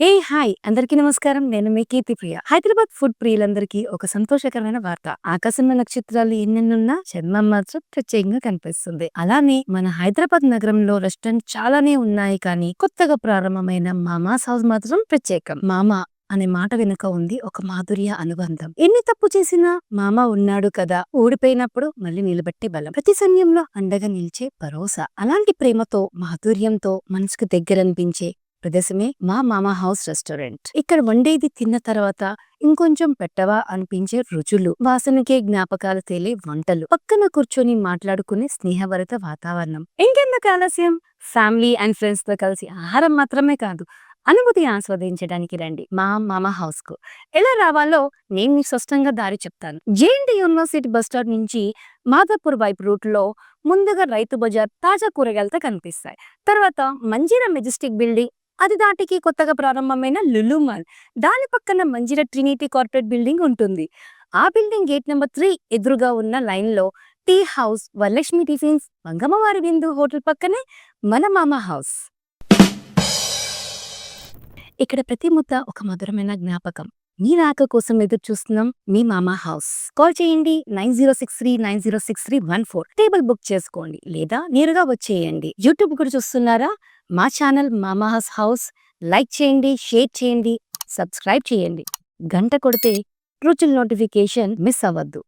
ఏ hi! అందరికీ నమస్కారం. నేను మీ కీర్తి ప్రియ. హైదరాబాద్ ఫుడ్ ప్రియులందరికీ ఒక సంతోషకరమైన వార్త. ఆకాశంలో నక్షత్రాలు ఎన్నెన్నున్నా చర్మం మాత్రం ప్రత్యేకంగా కనిపిస్తుంది. అలానే మన హైదరాబాద్ నగరంలో రెస్టారెంట్ చాలానే ఉన్నాయి కానీ కొత్తగా ప్రారంభమైన మామాస్ హౌస్ మాత్రం ప్రత్యేకం. మామా అనే మాట వెనుక ఉంది ఒక మాధుర్య అనుబంధం. ఎన్ని తప్పు చేసినా మామ ఉన్నాడు కదా ఊడిపోయినప్పుడు మళ్ళీ నిలబెట్టే బలం. ప్రతి సమయంలో అండగా నిలిచే భరోసా. అలాంటి ప్రేమతో మాధుర్యంతో మనసుకు దగ్గరనిపించే ప్రదేశమే మా మామ హౌస్ రెస్టారెంట్. ఇక్కడ వండేది తిన్న తర్వాత ఇంకొంచెం పెట్టవా అనిపించే రుచులు వాసనకే జ్ఞాపకాలు తేలే వంటలు. పక్కన కూర్చొని మాట్లాడుకునే స్నేహభరిత వాతావరణం. ఇంకెందుకు ఆలస్యం? ఫ్యామిలీ అండ్ ఫ్రెండ్స్తో కలిసి ఆహారం మాత్రమే కాదు అనుభూతి ఆస్వాదించడానికి రండి మా మామ హౌస్కు ఎలా రావాలో నేను మీకు స్పష్టంగా దారి చెప్తాను. జేఎన్టీ యూనివర్సిటీ బస్ స్టాండ్ నుంచి మాదాపూర్ వైపు రూట్లో ముందుగా రైతు బజార్ తాజా కూరగాయలతో కనిపిస్తాయి. తర్వాత మంజీరా మెజెస్టిక్ బిల్డింగ్ అది దాటికి కొత్తగా ప్రారంభమైన లులు మాల్ దాని పక్కన మంజిర ట్రినిటీ కార్పొరేట్ బిల్డింగ్ ఉంటుంది. ఆ బిల్డింగ్ గేట్ నెంబర్ త్రీ ఎదురుగా ఉన్న లైన్లో టీ హౌస్ వరలక్ష్మి టిఫిన్స్ మంగమ్మవారి బిందు హోటల్ పక్కనే మన మామ హౌస్. ఇక్కడ ప్రతి ముద్ద ఒక మధురమైన జ్ఞాపకం. మీ రాక కోసం ఎదురు చూస్తున్నాం మీ మామా హౌస్. కాల్ చేయండి nine zero six three nine zero six three one four. Table book చేసుకోండి లేదా నేరుగా వచ్చేయండి. యూట్యూబ్ కూడా చూస్తున్నారా? మా ఛానల్ మామాహస్ హౌస్. లైక్ చేయండి షేర్ చేయండి సబ్స్క్రైబ్ చేయండి. గంట కొడితే రుచుల నోటిఫికేషన్ మిస్ అవ్వద్దు.